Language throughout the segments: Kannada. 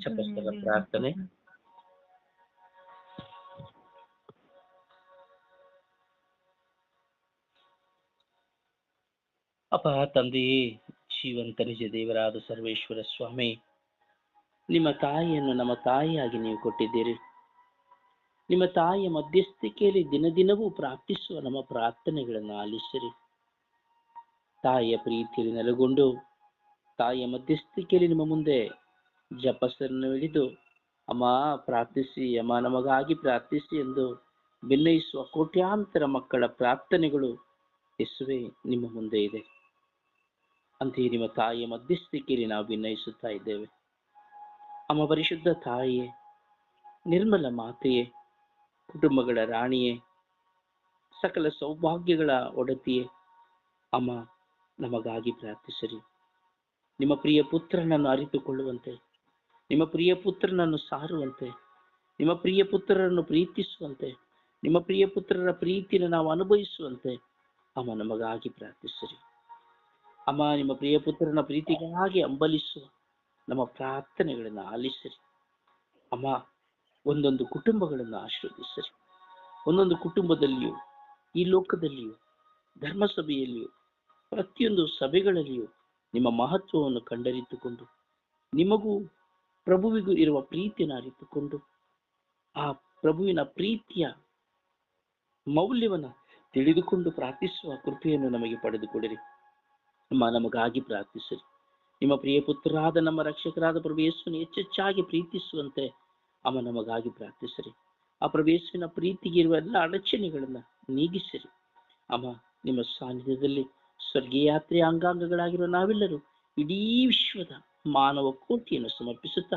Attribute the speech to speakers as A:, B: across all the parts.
A: ಜಪಸ್ಥಳ ಪ್ರಾರ್ಥನೆ. ಅಪ ತಂದೆಯೇ ಜೀವಂತ ನಿಜ ದೇವರಾದ ಸರ್ವೇಶ್ವರ ಸ್ವಾಮಿ ನಿಮ್ಮ ತಾಯಿಯನ್ನು ನಮ್ಮ ತಾಯಿಯಾಗಿ ನೀವು ಕೊಟ್ಟಿದ್ದೀರಿ. ನಿಮ್ಮ ತಾಯಿಯ ಮಧ್ಯಸ್ಥಿಕೆಯಲ್ಲಿ ದಿನ ದಿನವೂ ಪ್ರಾರ್ಥಿಸುವ ನಮ್ಮ ಪ್ರಾರ್ಥನೆಗಳನ್ನು ಆಲಿಸಿರಿ. ತಾಯಿಯ ಪ್ರೀತಿಯಲ್ಲಿ ನೆಲೆಗೊಂಡು ತಾಯಿಯ ಮಧ್ಯಸ್ಥಿಕೆಯಲ್ಲಿ ನಿಮ್ಮ ಮುಂದೆ ಜಪಸರನ್ನು ಹಿಡಿದು ಅಮ್ಮ ಪ್ರಾರ್ಥಿಸಿ, ಅಮ್ಮ ನಮಗಾಗಿ ಪ್ರಾರ್ಥಿಸಿ ಎಂದು ಭಿನ್ನಯಿಸುವ ಕೋಟ್ಯಾಂತರ ಮಕ್ಕಳ ಪ್ರಾರ್ಥನೆಗಳು ಯೇಸುವೆ, ನಿಮ್ಮ ಮುಂದೆ ಇದೆ. ಅಂತೆಯೇ ನಿಮ್ಮ ತಾಯಿಯ ಮಧ್ಯಸ್ಥಿಕೆಯಲ್ಲಿ ನಾವು ಭಿನ್ನಯಿಸುತ್ತಾ ಇದ್ದೇವೆ. ಅಮ್ಮ ಪರಿಶುದ್ಧ ತಾಯಿಯೇ, ನಿರ್ಮಲ ಮಾತೆಯೇ, ಕುಟುಂಬಗಳ ರಾಣಿಯೇ, ಸಕಲ ಸೌಭಾಗ್ಯಗಳ ಒಡತಿಯೇ, ಅಮ್ಮ ನಮಗಾಗಿ ಪ್ರಾರ್ಥಿಸಿರಿ. ನಿಮ್ಮ ಪ್ರಿಯ ಪುತ್ರನನ್ನು ಅರಿತುಕೊಳ್ಳುವಂತೆ ನಿಮ್ಮ ಪ್ರಿಯ ಪುತ್ರನನ್ನು ಸಾರುವಂತೆ, ನಿಮ್ಮ ಪ್ರಿಯ ಪುತ್ರರನ್ನು ಪ್ರೀತಿಸುವಂತೆ, ನಿಮ್ಮ ಪ್ರಿಯ ಪುತ್ರರ ಪ್ರೀತಿಯನ್ನು ನಾವು ಅನುಭವಿಸುವಂತೆ ಅಮ್ಮ ನಮಗಾಗಿ ಪ್ರಾರ್ಥಿಸಿರಿ. ಅಮ್ಮ, ನಿಮ್ಮ ಪ್ರಿಯ ಪುತ್ರನ ಪ್ರೀತಿಗಾಗಿ ಅಂಬಲಿಸುವ ನಮ್ಮ ಪ್ರಾರ್ಥನೆಗಳನ್ನು ಆಲಿಸಿರಿ. ಅಮ್ಮ, ಒಂದೊಂದು ಕುಟುಂಬಗಳನ್ನು ಆಶೀರ್ವದಿಸಿರಿ. ಒಂದೊಂದು ಕುಟುಂಬದಲ್ಲಿಯೂ, ಈ ಲೋಕದಲ್ಲಿಯೂ, ಧರ್ಮಸಭೆಯಲ್ಲಿಯೂ, ಪ್ರತಿಯೊಂದು ಸಭೆಗಳಲ್ಲಿಯೂ ನಿಮ್ಮ ಮಹತ್ವವನ್ನು ಕಂಡರಿತುಕೊಂಡು ನಿಮಗೂ ಪ್ರಭುವಿಗೂ ಇರುವ ಪ್ರೀತಿಯನ್ನು ಅರಿತುಕೊಂಡು ಆ ಪ್ರಭುವಿನ ಪ್ರೀತಿಯ ಮೌಲ್ಯವನ್ನು ತಿಳಿದುಕೊಂಡು ಪ್ರಾರ್ಥಿಸುವ ಕೃಪೆಯನ್ನು ನಮಗೆ ಪಡೆದುಕೊಡಿರಿ. ಅಮ್ಮ, ನಮಗಾಗಿ ಪ್ರಾರ್ಥಿಸಿರಿ. ನಿಮ್ಮ ಪ್ರಿಯ ಪುತ್ರರಾದ, ನಮ್ಮ ರಕ್ಷಕರಾದ ಪ್ರಭು ಯೇಸುವನ್ನು ಹೆಚ್ಚೆಚ್ಚಾಗಿ ಪ್ರೀತಿಸುವಂತೆ ಅಮ್ಮ, ನಮಗಾಗಿ ಪ್ರಾರ್ಥಿಸಿರಿ. ಆ ಪ್ರವೇಶವಿನ ಪ್ರೀತಿಗೆ ಇರುವ ಎಲ್ಲ ಅಡಚಣೆಗಳನ್ನು ನೀಗಿಸಿರಿ. ಅಮ್ಮ, ನಿಮ್ಮ ಸಾನ್ನಿಧ್ಯದಲ್ಲಿ ಸ್ವರ್ಗೀಯ ಯಾತ್ರೆಯ ಅಂಗಾಂಗಗಳಾಗಿರುವ ನಾವೆಲ್ಲರೂ ಇಡೀ ವಿಶ್ವದ ಮಾನವ ಕೋಟಿಯನ್ನು ಸಮರ್ಪಿಸುತ್ತಾ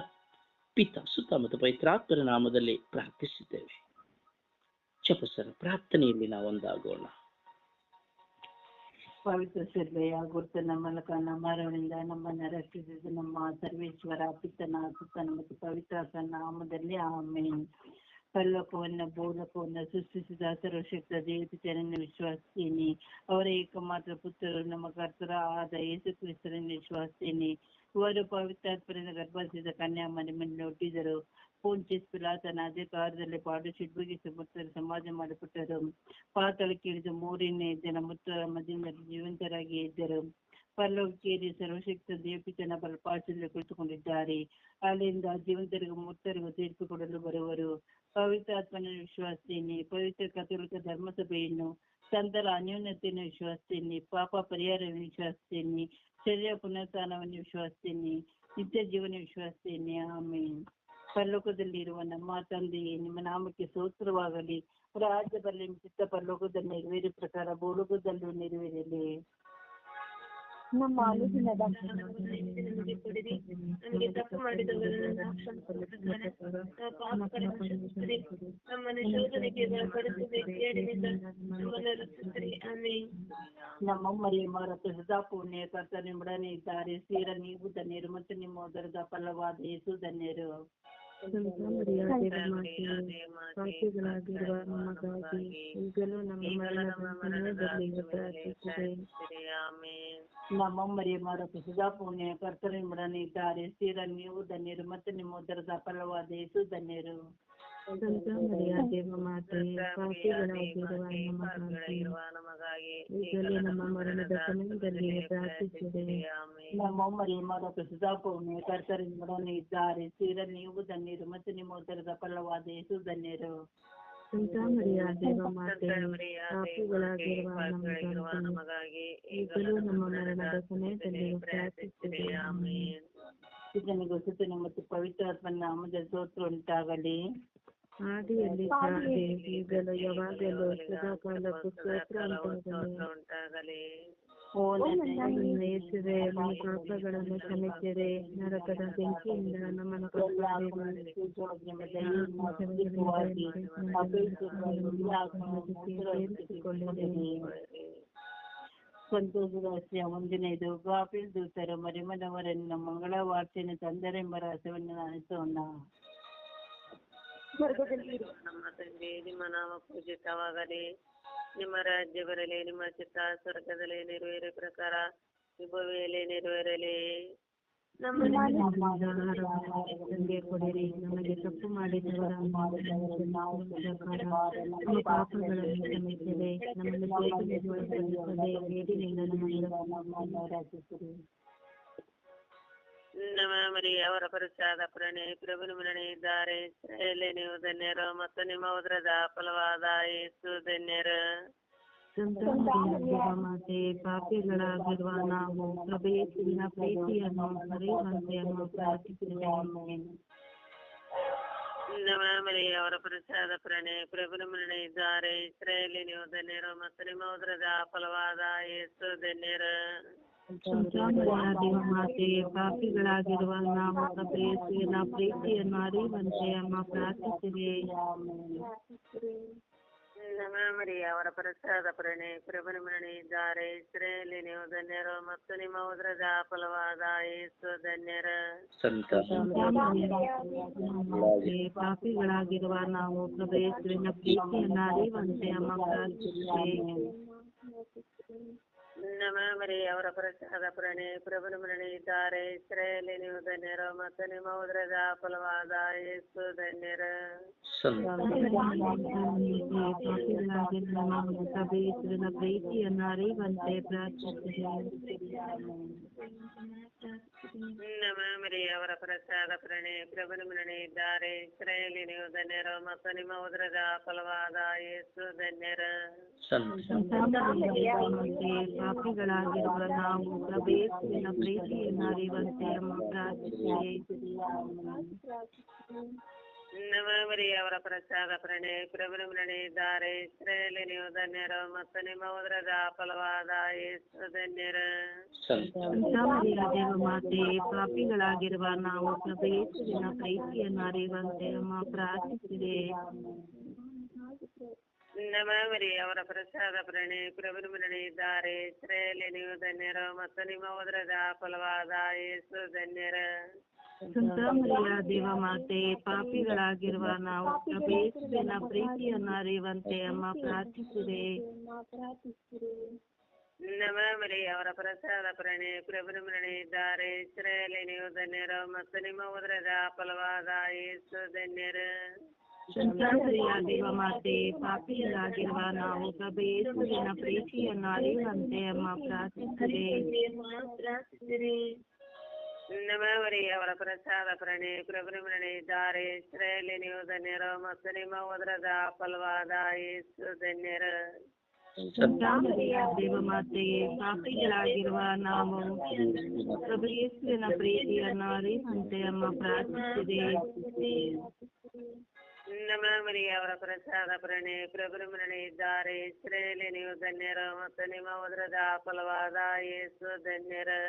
A: ಪಿತ ಸುತ್ತ ಮತ್ತು ಪವಿತ್ರಾತ್ಮರ ನಾಮದಲ್ಲಿ ಪ್ರಾರ್ಥಿಸಿದ್ದೇವೆ. ಚಪಸರ ಪ್ರಾರ್ಥನೆಯಲ್ಲಿ ನಾವೊಂದಾಗೋಣ
B: ಪವಿತ್ರ ಸರ್ವೆಯ ಗುರುತನ ಮೂಲಕ ನಮ್ಮ ಮರಣಿಂದ ನಮ್ಮನ್ನ ರಕ್ಷಿಸಿದ ನಮ್ಮ ಸರ್ವೇಶ್ವರ ಪಿತ್ತನ ಸುತ್ತನ ಮತ್ತು ಪವಿತ್ರ ನಾಮದಲ್ಲಿ ಆಮೇನ್. ಪರಲೋಕವನ್ನ, ಭೂಲೋಕವನ್ನ ಸೃಷ್ಟಿಸಿದ ಸರ್ವಶಕ್ತ ದೇವತೆ ಜನನ ವಿಶ್ವಾಸಿನಿ. ಅವರ ಏಕಮಾತ್ರ ಪುತ್ರರು ನಮ್ಮ ಕರ್ತರ ಆದ ಯೇಸು ಕ್ರಿಸ್ತರನ್ನು ವಿಶ್ವಾಸಿಸ್ತೀನಿ ಪವಿತ್ರಾತ್ಮರಿಂದ ಗರ್ಭಸಿದ ಕನ್ಯಾಮನೆ ಮೇಲೆ ಹುಟ್ಟಿದರು ಪೋಂಚಿಸ್ ಪಿಲಾತನ ಅಧಿಕಾರದಲ್ಲಿ ಪಾಡು ಶಿಡ್ಬಗಿ ಸುಮುತ್ತರ ಸಮಾಜ ಮಾಡಿಕೊಟ್ಟರು. ಪಾತಾಳಕ್ಕೆ ಇಳಿದು ಮೂರನೇ ದಿನ ಮುತ್ತರ ಮಧ್ಯದಲ್ಲಿ ಜೀವಂತರಾಗಿ ಇದ್ದರು. ಪರಲೋಕೇರಿ ಸರ್ವಶಕ್ತ ದೇವಪಿತನ ಬಲಪಾಶದಲ್ಲಿ ಕುಳಿತುಕೊಂಡಿದ್ದಾರೆ. ಅಲ್ಲಿಂದ ಜೀವಂತರಿಗೂ ಮುತ್ತರಿಗೂ ತೀರ್ಪು ಕೊಡಲು ಬರುವರು. ಪವಿತ್ರಾತ್ಮನ ವಿಶ್ವಾಸಿಸ್ತೀನಿ ಪವಿತ್ರ ಕಥೋಲಿಕ ಧರ್ಮಸಭೆಯನ್ನು, ಸಂತರ ಅನ್ಯೋನ್ಯತೆಯನ್ನು ವಿಶ್ವಾಸಿಸ್ತೀನಿ ಪಾಪ ಪರಿಹಾರವನ್ನು ವಿಶ್ವಾಸಿಸ್ತೀನಿ ಶರೀರ ಪುನರುತ್ಥಾನವನ್ನು ವಿಶ್ವಾಸಿಸ್ತೇನೆ ನಿತ್ಯ ಜೀವನ ವಿಶ್ವಾಸಿಸ್ತೇನೆ ಆಮೇಲೆ ಪರಲೋಕದಲ್ಲಿರುವ ನಮ್ಮ ತಂದೆಯೇ ನಿಮ್ಮ ನಾಮಕ್ಕೆ ಸ್ತೋತ್ರವಾಗಲಿ ರಾಜ್ಯ ಬರಲಿ ಚಿತ್ತ ಪರಲೋಕದಲ್ಲಿ ನೆರವೇರಿ ಪ್ರಕಾರ ಭೂಲೋಕದಲ್ಲೂ ನೆರವೇರಲಿ
C: ನಮ್ಮ ಆಲೋಚನೆ
D: ನಮಗೆ ಕೊಡಿರಿ ನಮಗೆ ತಪ್ಪು ಮಾಡಿದವರನ್ನು ಕ್ಷಮಿಸಿರಿ. ನಮ್ಮನ್ನು ಶೋಧನೆಗೆ ನಮ್ಮನ್ನು ರಕ್ಷಿಸಿರಿ
B: ನಮ್ಮ ಪುಣ್ಯ ಕರ್ತ ನಿಮ್ಮೊಡನೆ ಇದ್ದಾರೆ. ಸೇರ ನೀವು ಧನ್ಯರು ಮತ್ತು ನಿಮ್ಮ ಉದರದ ಫಲವಾದ ಯೇಸು ಧನ್ಯರು.
C: ನಮಗಾಗಿ ಈಗಲೂ ನಮ್ಮ ಮರಣದ ಪ್ರಾರ್ಥಿಸಿದೆ
B: ನಮ್ಮ ಮಾಡೋಕೆ ಸುಧಾ ಪುಣ್ಯ ಕರ್ತರಿ ಇದ್ದಾರೆ ಸ್ಥಿರ ನೀವು ಧನ್ಯರು ಮತ್ತು ನಿಮ್ಮ ಉದರದ ಫಲವಾದ ಯೇಸು ಧನ್ಯರು.
C: ಸಂತ ಮರಿಯ ದೇವ ಮಾತೆ ಸಾಕ್ಷಿಗಳಾಗಿರುವ ನಮಗಾಗಿ ಈಗಲೂ ನಮ್ಮ ಮರಣದ ಸಮಯದಲ್ಲಿ ಪ್ರಾರ್ಥಿಸಿದೆ.
B: ಇದ್ದಾರೆ ಸೀರ ನೀವು ಧನ್ಯರು ಮತ್ತು ನಿಮ್ಮ ಉದರದ ಫಲವಾದ ಯೇಸು ಧನ್ಯರು.
C: ಸಂತ ಮರಿಯ ದೇವ ಮಾತೆ ಪಾಪಿಗಳಾಗಿರುವ ನಮಗಾಗಿ ಈಗಲೂ ನಮ್ಮ ಮರಣದ ಸಮಯದಲ್ಲಿ ಪ್ರಾರ್ಥಿಸಿದೆ
D: ಆಮೇನ್.
B: ಇದನಿಗೂ ಸುತ್ತನೆ ಮತ್ತು ಪವಿತ್ರಾತ್ಮನ ನಾಮದ ಸ್ತೋತ್ರ ಉಂಟಾಗಲಿ
C: ಆದಿಯಲ್ಲಿ ಈಗಲೂ ಯಾವಾಗಲೂ ಸದಾಕಾಲಕ್ಕೂ ಸ್ತೋತ್ರ ಉಂಟಾಗಲಿ.
B: ಓ ನನ್ನ
C: ನನ್ನ ಯೇಸುವೆ ನಮ್ಮ ಪಾಪಗಳನ್ನು ಕ್ಷಮಿಸಿರೆ ನರಕದ ಬೆಂಕಿಯಿಂದ ನಮ್ಮನ್ನು
B: ಸಂತೋಷದ ರಹಸ್ಯ ಮುಂದಿನದು ಗಾಪಿಲ್ ದೂತರು ಮರಿಮನವರನ್ನು ಮಂಗಳ ವಾರ್ತೆಯನ್ನು ತಂದರೆಂಬ ರಹಸ್ಯವನ್ನು ಅನಿಸೋಣ
D: ನಮ್ಮ ತಂದೆ ನಿಮ್ಮ ನಾಮ ಪೂಜಿತವಾಗಲಿ. ನಿಮ್ಮ ರಾಜ್ಯ ಬರಲಿ ನಿಮ್ಮ ಚಿತ್ತ ಸ್ವರ್ಗದಲ್ಲಿ ನೆರವೇರಿ ಪ್ರಕಾರ ಶುಭವೇಲೆ ನೆರವೇರಲಿ.
C: ನಮಗೆ ಕೊಡಿರಿ. ನಮಗೆ ತಪ್ಪು ಮಾಡಿದವರ ನಮ್ಮ ಪಾಪಗಳನ್ನು ಕ್ಷಮಿಸಿದೆ ನಮ್ಮನ್ನು ಶೋಧನೆಗೆ ಒಳಪಡಿಸದೆ ಬೇಡಿನಿಂದ ನಮ್ಮನ್ನು
B: ರಕ್ಷಿಸಿರಿ.
D: ನಮ್ಮ ಮರಿ ಅವರ ಪರಿಚಯದ ಪ್ರಣಿ ಪ್ರಭುನ ಮರಣಿ ಇದ್ದಾರೆ. ಇಸ್ರಾಯೇಲೇ ನೀವು ಧನ್ಯರು ಮತ್ತು ನಿಮ್ಮ ಉದ್ರದ ಫಲವಾದ ಯೇಸು ಧನ್ಯರು.
C: ಮಾತೆ ಪಾಪಿಗಳಾಗಿರುವ ನಾವು ಪ್ರಭೇಸಿನ ಪ್ರೀತಿಯನ್ನು ಮರೆಯುವಂತೆ ಅನ್ನು ಪ್ರಾರ್ಥಿಸುತ್ತೇವೆ
D: ನಮ್ಮ ಮರಿ ಅವರ ಪ್ರಸಾದ ಪ್ರಣಿ ಪ್ರಭುನ ಮರಣಿ ಇದ್ದಾರೆ. ಇಸ್ರಾಯೇಲೇ ನೀವು ಧನ್ಯರು ಮತ್ತು ನಿಮ್ಮ ಉದ್ರದ ಫಲವಾದ ಯೇಸು ಧನ್ಯರು.
C: ಸಂತಾನದಿಂದ ಮಾತೆ ಪಾಪಿಗಳಾಗಿರುವ ನಾವು ಪ್ರೇಯಸಿಯನ್ನ ಪ್ರೀತಿಯನ್ನು ಅರಿಯುವಂತೆ ಅಮ್ಮ ಪ್ರಾರ್ಥಿಸಿದೆ
D: ಮರಿಯ ಮರಿ ಅವರ ಪ್ರಸಾದ ಪ್ರಣಿ ಪ್ರಭುನ ಮರಣಿ ಇದ್ದಾರೆ ಇಸ್ರೇಲಿ ನೀವು ಧನ್ಯರು ಮತ್ತು ನಿಮ್ಮ ಉದರದ ಫಲವಾದ ಏಸು ಧನ್ಯರ.
C: ಪಾಪಿಗಳಾಗಿರುವ ನಾವು ಪ್ರಭೇಸಿನ ಪ್ರೀತಿಯನ್ನು ಅರಿಯುವಂತೆ ಅಮ್ಮ ಪ್ರಾರ್ಥಿಸಿದೆ
D: ನಮ್ಮ ಮರಿ ಅವರ ಪ್ರಸಾದ ಪ್ರಣಿ ಪ್ರಭುನ ಮರಣಿದ್ದಾರೆ ಇದ್ದಾರೆ ಇಸ್ರಾಯೇಲಿ ನೀವು ಧನ್ಯರು ಮತ್ತು ನಿಮ್ಮ ಉದ್ರದ ಫಲವಾದ ಯೇಸು ಧನ್ಯರು.
C: ಪ್ರೀತಿಯನ್ನು ಅರಿಯುವಂತೆ ಪ್ರಾರ್ಥಿಸಿದೆ
D: ನಮ್ಮ ಮರಿ ಅವರ ಪ್ರಸಾದ ಪ್ರಣಿ ಮರಣಿ ಇದ್ದಾರೆ. ಇಸ್ರಾಯೇಲಿ ನೀವು ಧನ್ಯರು ಮತ್ತು ನಿಮ್ಮ ಉದರದ ಫಲವಾದ ಯೇಸು ಧನ್ಯರ.
C: ಪಾಪಿಗಳಾಗಿರುವ ನಾವು ಪ್ರಭೇಸಿನ ಪ್ರೀತಿಯನ್ನು ಅರಿಯುವಂತೆ ಪ್ರಾರ್ಥಿಸಿದೆ
D: ನಮ್ಮ ಮರಿ ಅವರ ಪ್ರಸಾದ ಪ್ರಣಯ ಪ್ರಭು ಮರಣಿ ಇಸ್ರೇಲಿ ನೀವು ಧನ್ಯರು ಮತ್ತು ನಿಮ್ಮ ಉದರದ ಫಲವಾದ ಯೇಸು ಧನ್ಯರ.
C: ಮಾತೆ, ಪಾಪಿಗಳಾಗಿರುವ ನಾವು ಪ್ರಭೇಸಿನ ಪ್ರೀತಿಯನ್ನು ಅರಿಯುವಂತೆ ಅಮ್ಮ ಪ್ರಾರ್ಥಿಸಿದೆ.
D: ನಮ್ಮ ಮರಿ ಅವರ ಪ್ರಸಾದ ಪ್ರಣಿ ಪ್ರಭುನ ಮರಣಿ ಇದ್ದಾರೆ. ಇಸ್ರಾಯೇಲಿ ನೀವು ಧನ್ಯರು ಮತ್ತು ನಿಮ್ಮ ಉದರದ ಫಲವಾದ ಯೇಸು ಧನ್ಯರು.
C: ಸಂತಾಮರಿಯ ದೇವ ಮಾತೆ ಪಾಪಿಗಳಾಗಿರುವ ನಾವು ಪ್ರಭೇಸಿನ ಪ್ರೀತಿಯನ್ನು ಅರಿಯುವಂತೆ ಅಮ್ಮ ಪ್ರಾರ್ಥಿಸಿದೆ
D: ನಮಾಮರಿ ಅವರ ಪ್ರಸಾದ ಪ್ರಣಿ ಪ್ರಭುನ ಮರಣಿ ಇದ್ದಾರೆ. ಇಸ್ರಾಯೇಲಿ ನೀವು ಧನ್ಯರು ಮತ್ತು ನಿಮ್ಮ ಉದರದ ಫಲವಾದ ಯೇಸು ಧನ್ಯರು.
C: ಸಂತಾಮರಿಯ ದೇವ ಮಾತೆ ಪಾಪಿಗಳಾಗಿರುವ ನಾವು ಪ್ರಭೇಸಿನ ಪ್ರೀತಿಯನ್ನು ಅರಿಯುವಂತೆ ಅಮ್ಮ ಪ್ರಾರ್ಥಿಸಿದೆ
D: ನಮ್ಮ ಮರಿ ಅವರ ಪ್ರಸಾದ ಪ್ರಣಿ ಪ್ರಭುನ ಮರಣಿ ಇದ್ದಾರೆ ಇಸ್ರಾಯೇಲಿ ನೀವು ಧನ್ಯರು ಮತ್ತು ನಿಮ್ಮ ಉದರದ ಫಲವಾದ ಯೇಸು ಧನ್ಯರು
C: ಸಂತಾಮರಿಯ ದೇವ ಮಾತೆ ಪಾಪಿಗಳಾಗಿರುವ ನಾವು ಪ್ರಭೇಸಿನ ಪ್ರೀತಿಯನ್ನು ಅರಿಯುವಂತೆ ಅಮ್ಮ ಪ್ರಾರ್ಥಿಸಿದೆ
D: ನಮ್ಮ ಮರಿ ಅವರ ಪ್ರಸಾದ ಪ್ರಣಿ ಪ್ರಭುನ ಮರಣಿ ಇದ್ದಾರೆ ಇಸ್ರಾಯೇಲಿ ನೀವು ಧನ್ಯರು ಮತ್ತು ನಿಮ್ಮ ಉದರದ ಫಲವಾದ ಯೇಸು ಧನ್ಯರು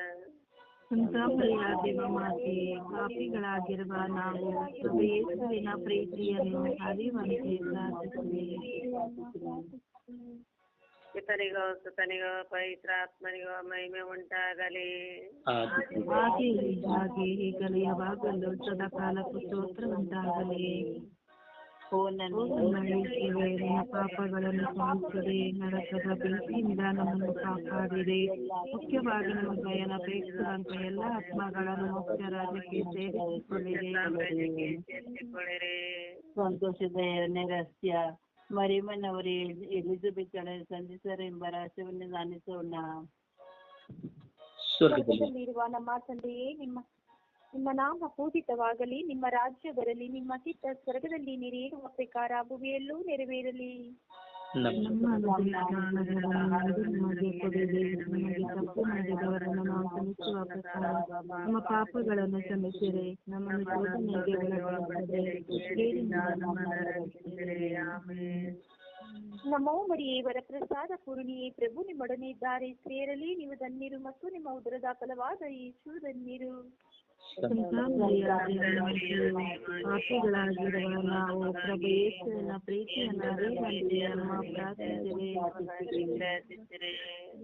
C: ಸಂತಾಮರಿಯ ದೇವ ಮಾತೆ ಪಾಪಿಗಳಾಗಿರುವ ನಾವು ಪ್ರಭೇಸಿನ ಪ್ರೀತಿಯನ್ನು ಅರಿಯುವಂತೆ ಪ್ರಾರ್ಥಿಸಿದೆ
D: ಪಿತನಿಗೋ ಸುತನಿಗೋ ಪವಿತ್ರಾತ್ಮನಿಗೋ ಮಹಿಮೆ ಉಂಟಾಗಲಿ
C: ಹಾಗೆ ಹಾಗೆ ಈಗಲೂ ಯಾವಾಗಲೂ ಸದಾಕಾಲಕ್ಕೂ ಸ್ತೋತ್ರ ಉಂಟಾಗಲಿ
B: ಓ ನನ್ನ
C: ನಮಗೆ ನಿಮ್ಮ ಪಾಪಗಳನ್ನು ಕ್ಷಮಿಸಿರಿ ನರಕದ ಬೆಂಕಿಯಿಂದ ನಮ್ಮನ್ನು ಕಾಪಾಡಿರಿ ಮುಖ್ಯವಾಗಿ ನಮ್ಮ ಭಯನ ಪ್ರೇಕ್ಷಿಸುವಂತ ಎಲ್ಲ ಆತ್ಮಗಳನ್ನು ಮುಖ್ಯ ರಾಜ್ಯಕ್ಕೆ ಸೇರಿಸಿಕೊಳ್ಳಿರಿ
D: ಸೇರಿಸಿಕೊಳ್ಳಿರಿ
B: ಸಂತೋಷದ ಎರಡನೇ ರಹಸ್ಯ ಮರಿಮನವರೇ ಎಲಿಜಬೆತ್ ಸಂಧಿಸರು ಎಂಬ ರಹಸ್ಯವನ್ನು ಧ್ಯಾನಿಸೋಣ
A: ಸ್ವರ್ಗದಲ್ಲಿ
E: ಸ್ವರ್ಗದಲ್ಲಿರುವ ನಮ್ಮ ತಂದೆಯೇ ನಿಮ್ಮ ನಿಮ್ಮ ನಾಮ ಪೂಜಿತವಾಗಲಿ ನಿಮ್ಮ ರಾಜ್ಯ ಬರಲಿ ನಿಮ್ಮ ಚಿತ್ತ ಸ್ವರ್ಗದಲ್ಲಿ ನೀರೇನುವ ಪ್ರಕಾರ ಭೂಮಿಯಲ್ಲೂ ನೆರವೇರಲಿ.
A: ನಮ್ಮ
C: ಪಾಪಗಳನ್ನು ಕ್ಷಮಿಸಿರಿ. ನಮ್ಮನ್ನು ಶೋಧನೆಗೆ.
E: ನಮೋ ಮರಿಯೇ ವರ ಪ್ರಸಾದ ಪೂರ್ಣಿಯೇ ಪ್ರಭು ನಿಮ್ಮೊಡನೆ ಇದ್ದಾರೆ. ಸೇರಲಿ ನೀವು ಧನ್ಯರು ಮತ್ತು ನಿಮ್ಮ ಉದರದ ಫಲವಾದ ಈ ಧನ್ಯರು.
C: ಪಾಪಿಗಳಾಗಿರುವ ನಾವು ಪ್ರಭು ಯೇಸುವಿನ ಪ್ರೀತಿಯನ್ನು ಅರಿಯುವಂತೆ ನಮ್ಮ ಪ್ರಾರ್ಥಿಸಿರಿ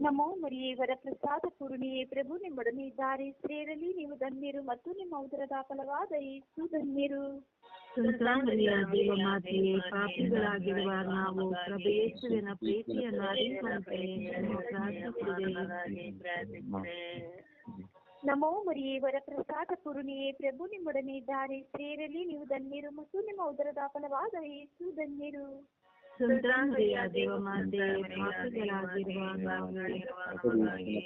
E: ನಮೋ ಮರಿಯೇ ವರ ಪ್ರಸಾದ ಪೂರ್ಣಿಯೇ ಪ್ರಭು ನಿಮ್ಮೊಡನೆ ಇದ್ದಾರೆ ಸೇರಲಿ ನೀವು ಧನ್ಯರು ಮತ್ತು ನಿಮ್ಮ ಉದರದ ಫಲವಾದ ಯೇಸು ಧನ್ಯರು
C: ದೇವ ಮಾತೆಯೇ ಪಾಪಿಗಳಾಗಿರುವ ನಾವು ಪ್ರಭು ಯೇಸುವಿನ ಪ್ರೀತಿಯನ್ನು ಅರಿಯುವಂತೆ
D: ಪ್ರಾರ್ಥಿಸಿದೆ
E: ನಮೋ ಮರಿಯೇ ವರ ಪ್ರಸಾದ ಪೂರ್ಣಿಯೇ ಪ್ರಭು ನಿಮ್ಮೊಡನೆ ಇದ್ದಾರೆ. ಸ್ತ್ರೀಯರಲ್ಲಿ ನೀವು ಧನ್ಯರು ಮತ್ತು ನಿಮ್ಮ ಉದರದ ಫಲವಾದ ಯೇಸು ಧನ್ಯರು.
C: ಸಂತಾನರಿಯ ದೇವ ಮಾತೆ ಪಾಪಿಗಳಾಗಿರುವ ನಾವು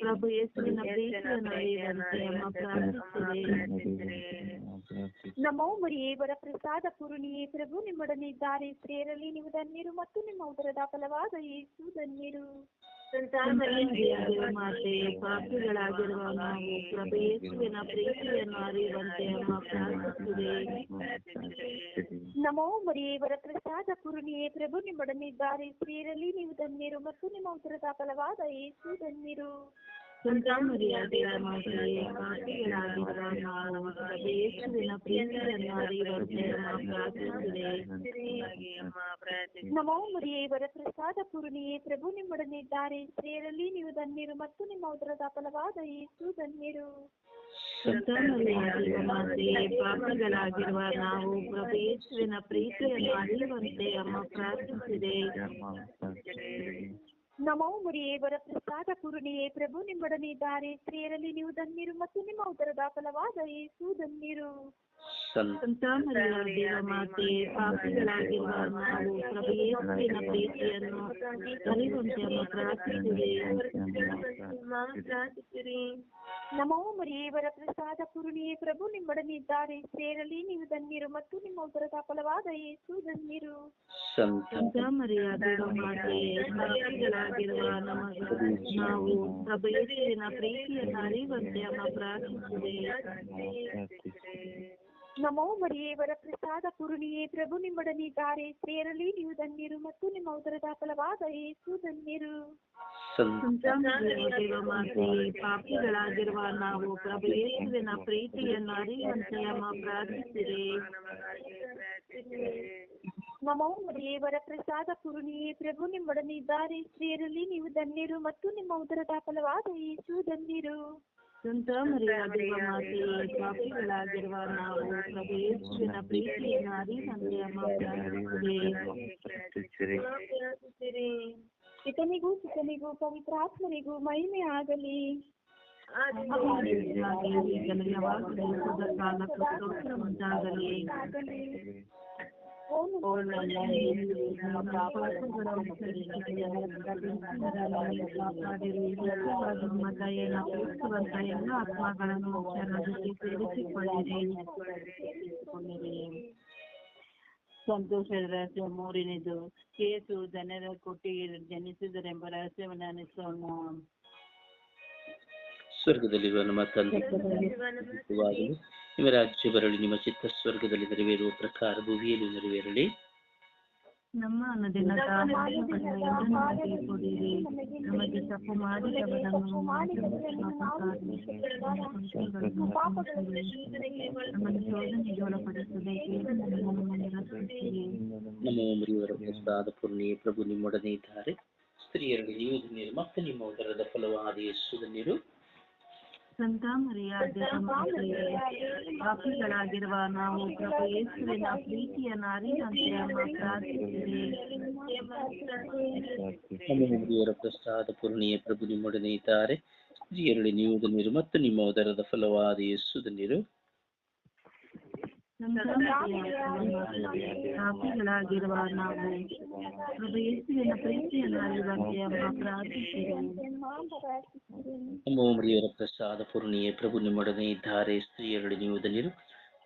C: ಪ್ರಭು ಯೇಸುವಿನ ಪ್ರೀತಿಯನ್ನು ಪ್ರಾರ್ಥಿಸಿದೆ
E: ನಮೋ ಪ್ರಸಾದ ಪೂರ್ಣಿಯೇ ಪ್ರಭು ನಿಮ್ಮೊಡನೆ ಇದ್ದಾರೆ. ಸ್ತ್ರೀಯರಲ್ಲಿ ನೀವು ಧನ್ಯರು ಮತ್ತು ನಿಮ್ಮ ಉದರದ ಫಲವಾದ ಯೇಸು ಧನ್ಯರು.
C: ಸಂತಾನರಿಯ ದೇವ ಮಾತೆ ಪಾಪಿಗಳಾಗಿರುವ ನಾವು ಪ್ರಭು ಯೇಸುವಿನ ಪ್ರೀತಿಯನ್ನು ಅರಿಯುವಂತೆ ಅಮ್ಮ ಪ್ರಾರ್ಥಿಸಿದೆ
E: ನಮೋ ಮರಿಯೇ ವರ ಪ್ರಸಾದ ಪೂರ್ಣಿಯೇ ಪ್ರಭು ನಿಮ್ಮೊಡನೆ ಇದ್ದಾರೆ. ಸ್ತ್ರೀಯರಲ್ಲಿ ನೀವು ಧನ್ಯರು ಮತ್ತು ನಿಮ್ಮ ಉದರದ ಫಲವಾದ ಯೇಸು ಧನ್ಯರು.
C: ಸಂತಾನರಿಯ ದೇವ ಮಾತೆ ಪಾಪಿಗಳಾಗಿರುವ ನಾವು ಪ್ರಭು ಯೇಸುವಿನ ಪ್ರೀತಿಯನ್ನು ಅರಿಯುವಂತೆ
E: ನಮೋ ಮರಿಯೇ ವರ ಪ್ರಸಾದ ಪೂರ್ಣಿಯೇ ಪ್ರಭು ನಿಮ್ಮೊಡನೆ ಇದ್ದಾರೆ ಸ್ತ್ರೀಯರಲ್ಲಿ ನೀವು ಧನ್ಯರು ಮತ್ತು ನಿಮ್ಮ ಉದರದ ಫಲವಾದ ಯೇಸು ಧನ್ಯರು.
C: ಪಾಪಿಗಳಾಗಿರುವ ನಾವು ಪ್ರಭು ಯೇಸುವಿನ ಪ್ರೀತಿಯನ್ನು ಅರಿಯುವಂತೆ ಅಮ್ಮ ಪ್ರಾರ್ಥಿಸಿದೆ.
E: ನಮೋ ಮುರಿಯೇ ವರ ಪ್ರಸಾದ ಕುರುಣಿಯೇ ಪ್ರಭು, ನಿಮ್ಮೊಡನೆ ಇದ್ದಾರೆ ಸ್ತ್ರೀಯರಲ್ಲಿ ನೀವು ಧನ್ಯರು ಮತ್ತು ನಿಮ್ಮ ಉದರದ ಫಲವಾದ ಯೇಸು ಧನ್ಯರು.
A: ಸಂತ
C: ಸಂತಾನರಿಯ ದೇವ ಮಾತೆ ಪಾಪಿಗಳಾಗಿರುವ ನಾವು ಪ್ರಭು ಯೇಸುವಿನ ಪ್ರೀತಿಯನ್ನು ಅರಿಯುವಂತೆ ಅಮ್ಮ ಪ್ರಾರ್ಥಿಸಿದೆ
E: ನಮೋ ಮರಿಯೇವರ ಪ್ರಸಾದ ಪೂರ್ಣಿಯೇ ಪ್ರಭು ನಿಮ್ಮೊಡನೆ ಇದ್ದಾರೆ ಸೇರಲಿ ನೀವು ಧನ್ಯರು ಮತ್ತು ನಿಮ್ಮ ಉದರದ ಫಲವಾದ ಯೇಸು ಧನ್ಯರು
A: ಸಂತ
C: ಸಂತಾಮರಿಯ ದೇವ ಮಾತೆ ಪಾಪಿಗಳಾಗಿರುವ ನಮಗ ನಾವು ಪ್ರಭು ಯೇಸುವಿನ ಪ್ರೀತಿಯನ್ನು ಅರಿವಂತೆ ಅಮ್ಮ ಪ್ರಾರ್ಥಿಸಿದೆ
E: ನಮೋ ಮರಿಯೇ ವರ ಪ್ರಸಾದ ಪೂರ್ಣಿಯೇ ಪ್ರಭು ನಿಮ್ಮೊಡನಿದ್ದಾರೆ ಸ್ತ್ರೀಯರಲ್ಲಿ ನೀವು ಧನ್ಯರು ಮತ್ತು ನಿಮ್ಮ ಉದರದ ಫಲವಾದ ಏಸು ಧನ್ಯರು
C: ಪಾಪಿಗಳಾಗಿರುವ ನಾವು ಪ್ರಭು ಯೇಸುವಿನ ಪ್ರೀತಿಯನ್ನು ಅರಿಯುವಂತೆ ಅಮ್ಮ ಪ್ರಾರ್ಥಿಸಿದೆ
E: ನಮೋ ದೇವರ ವರ ಪ್ರಸಾದ ಪೂರ್ಣಿಯೇ ಪ್ರಭು ನಿಮ್ಮೊಡನಿದ್ದಾರೆ ಸ್ತ್ರೀಯರಲ್ಲಿ ನೀವು ಧನ್ಯರು ಮತ್ತು ನಿಮ್ಮ ಉದರದ ಫಲವಾದ ಯೇಸು ಧನ್ಯರು
C: ಸಂತಾಮರಿಯ ದೇವ ಮಾತೆ ಪಾಪಿಗಳಾಗಿರುವ ನಾವು ಪ್ರಭು ಯೇಸುವಿನ ಪ್ರೀತಿಯನ್ನು ಅರಿಯುವಂತೆ ಅಮ್ಮ ಪ್ರಾರ್ಥಿಸಿದೆ
E: ಪಿತನಿಗೂ ಸುತನಿಗೂ ಪವಿತ್ರಾತ್ಮನಿಗೂ ಮಹಿಮೆ ಆಗಲಿ
C: ಈಗಲೂ ಯಾವಾಗಲೂ ಸದಾ ಕಾಲಕ್ಕೂ ಸ್ತೋತ್ರ ಉಂಟಾಗಲಿ ಓ ನನ್ನ ಯೇಸುವೇ, ನನ್ನ ಪಾಪಗಳನ್ನು ಕಾಪಾಡಿರಿ ಮುಖ್ಯವಾಗಿ ನಿಮ್ಮ ದಯೆಯನ್ನು ಅಪೇಕ್ಷಿಸುವಂತ ಎಲ್ಲ ಆತ್ಮಗಳನ್ನು ಶರಣಕ್ಕೆ ಸೇರಿಸಿಕೊಳ್ಳಿರಿ
B: ಸಂತೋಷದ ರಹಸ್ಯ ಮೂರನೇದು ಕೇಸು ಜನರ ಕೊಟ್ಟಿಗೆ ಜನಿಸಿದರೆಂಬ ರಹಸ್ಯವನ್ನು ಅನಿಸೋಣ
A: ಸ್ವರ್ಗದಲ್ಲಿರುವ ನಮ್ಮ ತಂದೆ ನಿತ್ಯವಾಗಲಿ ನಿಮ್ಮ ರಾಜ್ಯ ಬರಲಿ ನಿಮ್ಮ ಚಿತ್ತ ಸ್ವರ್ಗದಲ್ಲಿ ನೆರವೇರುವ ಪ್ರಕಾರ ಭೂಮಿಯಲ್ಲಿ ನೆರವೇರಲಿ.
C: ನಮ್ಮ ಇಂದು ನಮಗೆ ತಪ್ಪು ಮಾಡಿದವರನ್ನು ನಮ್ಮನ್ನು ಶೋಧನೆಗೆ ಒಳಪಡಿಸದೆ
A: ನಮ್ಮ ಮುರಿಯವರ ಪ್ರಭು ನಿಮ್ಮೊಡನೆ ಇದ್ದಾರೆ. ಸ್ತ್ರೀಯರಲ್ಲಿ ನೀವು ಧನ್ಯರು. ಮತ್ತು ನಿಮ್ಮ ಉದರದ ಫಲವಾದ ಯೇಸು ಧನ್ಯರು
C: ಪಾಪಿಗಳಾಗಿರುವ ನಾವು ಪ್ರಭು ಯೇಸುವಿನ
A: ಮುರಿಯವರ ಪ್ರಸಾದ ಪೂರ್ಣಿಯ ಪ್ರಭು ನಿಮ್ಮೊಡನೆ ಇದ್ದಾರೆ. ಸ್ತ್ರೀಯರಲ್ಲಿ ನೀವು ಧನ್ಯರು ಮತ್ತು ನಿಮ್ಮ ಉದರದ ಫಲವಾದ ಯೇಸು ಧನ್ಯರು
C: ಸಂತ ಮರಿಯ ದೇವಮಾತೆಯೇ ಪಾಪಿಗಳಾಗಿರುವ ನಾವು ಪ್ರಭು ಯೇಸುವಿನ ಪ್ರೀತಿಯನ್ನು ಅರಿಯುವಂತೆ
A: ಪ್ರಸಾದ ಪೂರ್ಣಿಯೇ ಪ್ರಭು ನಿಮ್ಮೊಡನೆ ಇದ್ದಾರೆ ಸ್ತ್ರೀಯರೊಡನೆ ನೀವು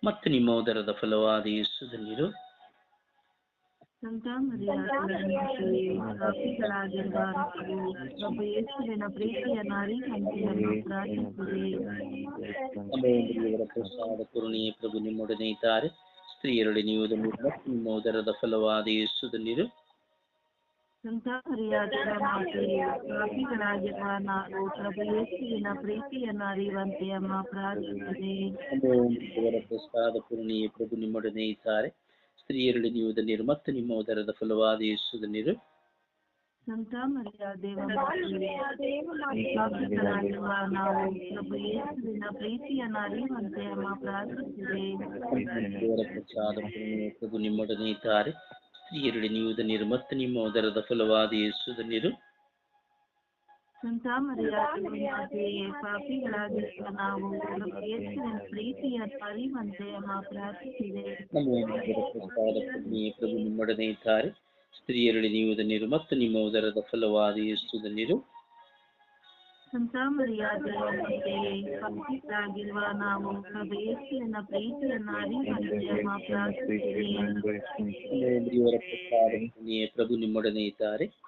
A: ಮತ್ತು ನಿಮ್ಮ ಉದರದ ಫಲವಾದ ಯೇಸು ಧನ್ಯರು
C: ಸಂತ ಮರಿಯ ದೇವಮಾತೆಯೇ ಪಾಪಿಗಳಾಗಿರುವ ಪ್ರಭು ಯೇಸುವಿನ
A: ಪ್ರೀತಿಯ ಮುರಿಯವರ ಪ್ರಸಾದ ಪೂರ್ಣಿಯೇ ಪ್ರಭು ನಿಮ್ಮೊಡನೆ ಇದ್ದಾರೆ. ಸ್ತ್ರೀಯರೊಡೆ ನೀವು ನಿಮ್ಮ ಉದರದ ಫಲವಾದ ಯೇಸುದಲ್ಲಿರು. ಧನ್ಯರು
C: ಸಂತ ಮರಿಯ ದೇವಮಾತೆಯೇ ಪಾಪಿಗಳಾಗಿರುವ ನಾವು ಪ್ರಭು ಯೇಸುವಿನ ಪ್ರೀತಿಯನ್ನು ಅರಿಯುವಂತೆ ಅಮ್ಮ ಪ್ರಾರ್ಥಿಸಿರಿ.
A: ದೇವರ ಪ್ರಸಾದ ಪೂರ್ಣಿಯೇ ಪ್ರಭು ನಿಮ್ಮೊಡನೆ ಇದ್ದಾರೆ. ಸ್ತ್ರೀಯರಲ್ಲಿ ನೀವು ಧನ್ಯರು ಮತ್ತು ನಿಮ್ಮ ಉದರದ ಫಲವಾದ ಯೇಸು ಧನ್ಯರು ಪ್ರಸಾದ ನಿಮ್ಮೊಡನೆ ಇದ್ದಾರೆ. ಸ್ತ್ರೀಯರಲ್ಲಿ ನೀವು ಧನ್ಯರು ಮತ್ತು ನಿಮ್ಮ ಉದರದ ಫಲವಾದ ಯೇಸು ಧನ್ಯರು
C: ಸಂತ ಪಾಪಿಗಳಾಗಿರುವ ನಾವು ಯೇಸುವಿನ ಪ್ರೀತಿಯ ಪರಿವಂತೆ ಪ್ರಾರ್ಥಿಸಿದೆ.
A: ಪ್ರಭು ನಿಮ್ಮೊಡನೆ ಇದ್ದಾರೆ. ಸ್ತ್ರೀಯರಲ್ಲಿ ನೀವು ಧನ್ಯರು ಮತ್ತು ನಿಮ್ಮ ಉದರದ ಫಲವಾದ ಯೇಸು ಧನ್ಯರು
C: ಸಂತ ಪಾಪಿಗಳಾಗಿರುವ ನಾವು ಯೇಸುವಿನ ಪ್ರಾರ್ಥಿಸಿದೆ.
A: ಪ್ರಭು ನಿಮ್ಮೊಡನೆ ಇದ್ದಾರೆ.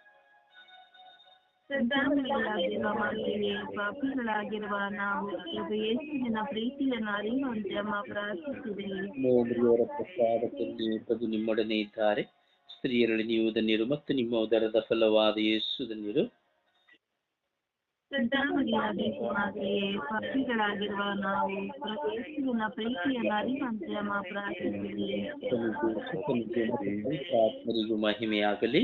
C: ಪಾಪಿಗಳಾಗಿರುವ ನಾವು ಇದು ಯೇಸುವಿನ ಪ್ರೀತಿಯನ್ನು ಅರಿಯುವಂತೆ ಅಮ್ಮ
A: ಪ್ರಭು ನಿಮ್ಮೊಡನೆ ಇದ್ದಾರೆ. ಸ್ತ್ರೀಯರಲ್ಲಿ ನೀವು ಧನ್ಯರು ಮತ್ತು ನಿಮ್ಮ ಉದರದ ಫಲವಾದ ಯೇಸು ಧನ್ಯರು.
C: ಪಾಪಿಗಳಾಗಿರುವ ನಾವು ಪ್ರಭು ಯೇಸುವಿನ ಪ್ರೀತಿಯನ್ನು ಅರಿಯುವಂತೆ ಅಮ್ಮ ಪ್ರಾರ್ಥಿಸಿದೆ
A: ಮಹಿಮೆಯಾಗಲಿ.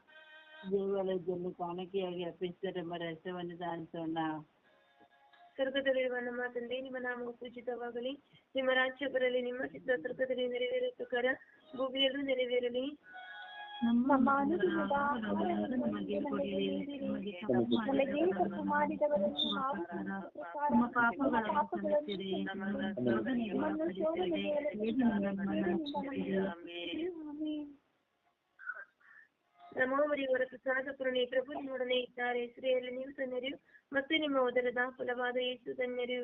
B: ದೇವಾಲಯದಲ್ಲಿ ಕಾಣಿಕೆಯಾಗಿ ಅರ್ಪಿಸಿದರೆಂಬ ರಹಸ್ಯವನ್ನು ಧ್ಯಾನಿಸೋಣ
D: ಸ್ವರ್ಗದಲ್ಲಿರುವ ನಮ್ಮ ತಂದೆ ನಿಮ್ಮ ನಾಮವು ಪೂಜಿತವಾಗಲಿ ನಿಮ್ಮ ರಾಜ್ಯ ಬರಲಿ ನಿಮ್ಮ ಚಿತ್ತ ಸ್ವರ್ಗದಲ್ಲಿ ನೆರವೇರುವ ಪ್ರಕಾರ ಭೂಮಿಯಲ್ಲೂ ನೆರವೇರಲಿ
C: ನಮ್ಮ ತಪ್ಪು
E: ಮಾಡಿದವರನ್ನು
C: ನಮ್ಮ ಪಾಪಗಳನ್ನು ಕ್ಷಮಿಸಿರಿ, ನಮ್ಮನ್ನು ಶೋಧನೆಗೆ ಒಳಪಡಿಸದೆ, ಕೇಡಿನಿಂದ ನಮ್ಮನ್ನು ರಕ್ಷಿಸಿರಿ.
D: ನಮೋ ಮರಿಯವರ ಪ್ರಸಾದ ಪೂರ್ಣಿ ಪ್ರಭು ನಿಮ್ಮೊಡನೆ ಇದ್ದಾರೆ. ಸ್ತ್ರೀಯಲ್ಲಿ ನೀವು ಧನ್ಯರು ಮತ್ತು ನಿಮ್ಮ ಉದರದ ಫಲವಾದ ಯೇಸು ಧನ್ಯರು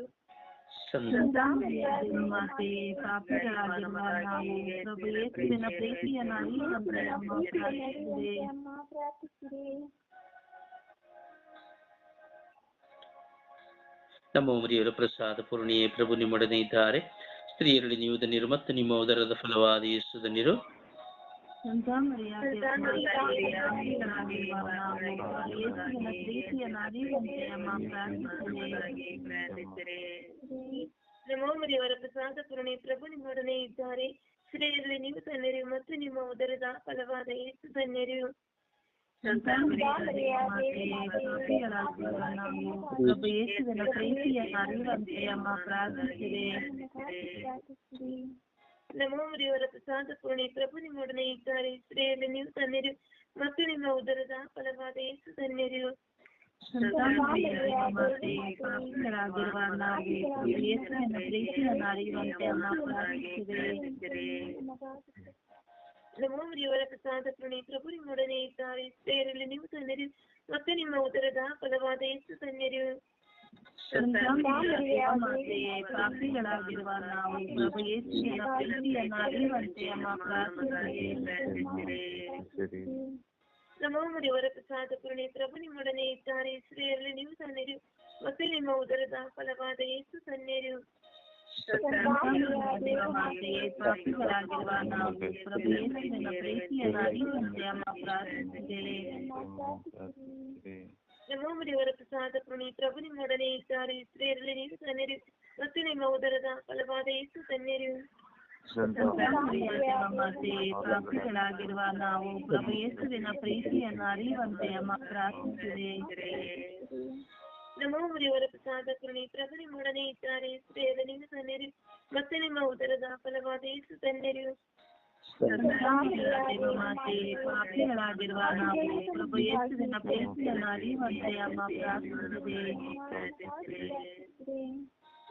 A: ನಮ್ಮ ಮರಿಯವರ ಪ್ರಸಾದ ಪೂರ್ಣಿಯೇ ಪ್ರಭು ನಿಮ್ಮೊಡನೆ ಇದ್ದಾರೆ. ಸ್ತ್ರೀಯರಲ್ಲಿ ನೀವು ಧನ್ಯರು ಮತ್ತು ನಿಮ್ಮ ಉದರದ ಫಲವಾದ ಯೇಸು ಧನ್ಯರು.
C: ಪ್ರಭು ಯೇಸುವಿನ ಪ್ರೀತಿಯನ್ನು ಅರಿಯುವಂತೆ ಅಮ್ಮ ಪ್ರಾರ್ಥಿಸಿದೆ.
D: ಪ್ರಸಾದ ಪೂರ್ಣಿ ಪ್ರಭು ನಿಮ್ಮೊಡನೆ ಇದ್ದಾರೆ ಶ್ರೀಯಲ್ಲಿ ನೀವು ಧನ್ಯರು ಮತ್ತು ನಿಮ್ಮ ಉದರದ ಫಲವಾದ ಯೇಸು
C: ನಾವು ಪ್ರಭು ಯೇಸುವಿನ ಪ್ರಾರ್ಥಿಸಿದೆ
D: ನಮೋ ಮರಿಯವರ ಪ್ರಸಾದ ಪೂರ್ಣಿ ಪ್ರಭು ನಿಮ್ಮೊಡನೆ ಇದ್ದಾರೆ ಸ್ತ್ರೀಯರಲ್ಲಿ ನೀವು ಧನ್ಯರು ಮತ್ತು ನಿಮ್ಮ ಉದರದ ಫಲವಾದ ಯೇಸು ಧನ್ಯರು
C: ಸಂತಾನವಿಲ್ಲದ ಮಾತೆಯೇ, ಪಾಪಿಗಳಾಗಿರುವ ನಾವು ಪ್ರಭು ಯೇಸುವಿನ ಪ್ರೀತಿಯನ್ನು ಅರಿಯುವಂತೆ ಅಮ್ಮ ಪ್ರಾರ್ಥಿಸಿದೆ
D: ನಮೋ ಮರಿಯವರ ಪ್ರಸಾದ ಪೂರ್ಣಿ ಪ್ರಭು ನಿಮ್ಮೊಡನೆ ಇದ್ದಾರೆ ಸ್ತ್ರೀಯರಲ್ಲಿ ನೀವು ಧನ್ಯರು ಮತ್ತು ನಿಮ್ಮ ಉದರದ ಫಲವಾದ ಯೇಸು ಧನ್ಯರು
C: ಸಂತಾನವಿಲ್ಲದ ಮಾತೆಯೇ, ಪಾಪಿಗಳಾಗಿರುವ ನಾವು ಪ್ರಭು ಯೇಸುವಿನ ಪ್ರೀತಿಯನ್ನು ಅರಿಯುವಂತೆ ಅಮ್ಮ ಪ್ರಾರ್ಥಿಸಿದೆ
D: ನಮೋ ಮರಿಯವರ ಪ್ರಸಾದ ಪೂರ್ಣಿ ಪ್ರಭು ನಿಮ್ಮೊಡನೆ ಇದ್ದಾರೆ. ಸ್ತ್ರೀಯರಲ್ಲಿ ನೀವು ಸನ್ನಿರಿ. ಮತ್ತು ನಿಮ್ಮ ಉದರದ ಫಲವಾದ ಯೇಸು
C: ಸನ್ನಿರಿ. ಪಾಪಿಗಳಾಗಿರುವ ನಾವು ಪ್ರಭು ಯೇಸುವಿನ ಪ್ರೀತಿಯನ್ನು ಅರಿಯುವಂತೆ ಅಮ್ಮ ಪ್ರಾರ್ಥಿಸಿದೆ
D: ನಮೋ ಮರಿಯವರ ಪ್ರಸಾದ ಪ್ರಣಿ ಪ್ರಭು ನಿಮ್ಮೊಡನೆ ಇದ್ದಾರೆ. ಸ್ತ್ರೀಯರಲ್ಲಿ ನೀವು ಸನ್ನಿರಿ ಮತ್ತು ನಿಮ್ಮ ಉದರದ ಫಲವಾದ ಯೇಸು
C: ಸನ್ನಿರಿ ಪ್ರಾಪ್ತಿಗಳಾಗಿರುವ ನಾವು ಪ್ರಭು ಯೇಸುವಿನ ಪ್ರೀತಿಯನ್ನು ಅರಿಯುವಂತೆ ಅಮ್ಮ ಪ್ರಾರ್ಥಿಸಿದೆ
D: ನಮೋ ಮರಿಯವರ ಪ್ರಸಾದ ಕೃಣಿ ಪ್ರಭು ನಿಮ್ಮೊಡನೆ ಇದ್ದಾರೆ. ಸ್ತ್ರೀಯರಲ್ಲಿ ನೀವು ಸನ್ನಿರಿ ಮತ್ತೆ ನಿಮ್ಮ ಉದರದ ಫಲವಾದ ಯೇಸು ಧನ್ಯರು
C: ಸಂತಾನವಿಲ್ಲದ ಮಾತೆಯೇ, ಪಾಪಿಗಳಾಗಿರುವ ನಾವು ಪ್ರಭು ಯೇಸುವಿನ ಪ್ರೀತಿಯನ್ನು ಅರಿಯುವಂತೆ ಅಮ್ಮ ಪ್ರಾರ್ಥಿಸಿದೆ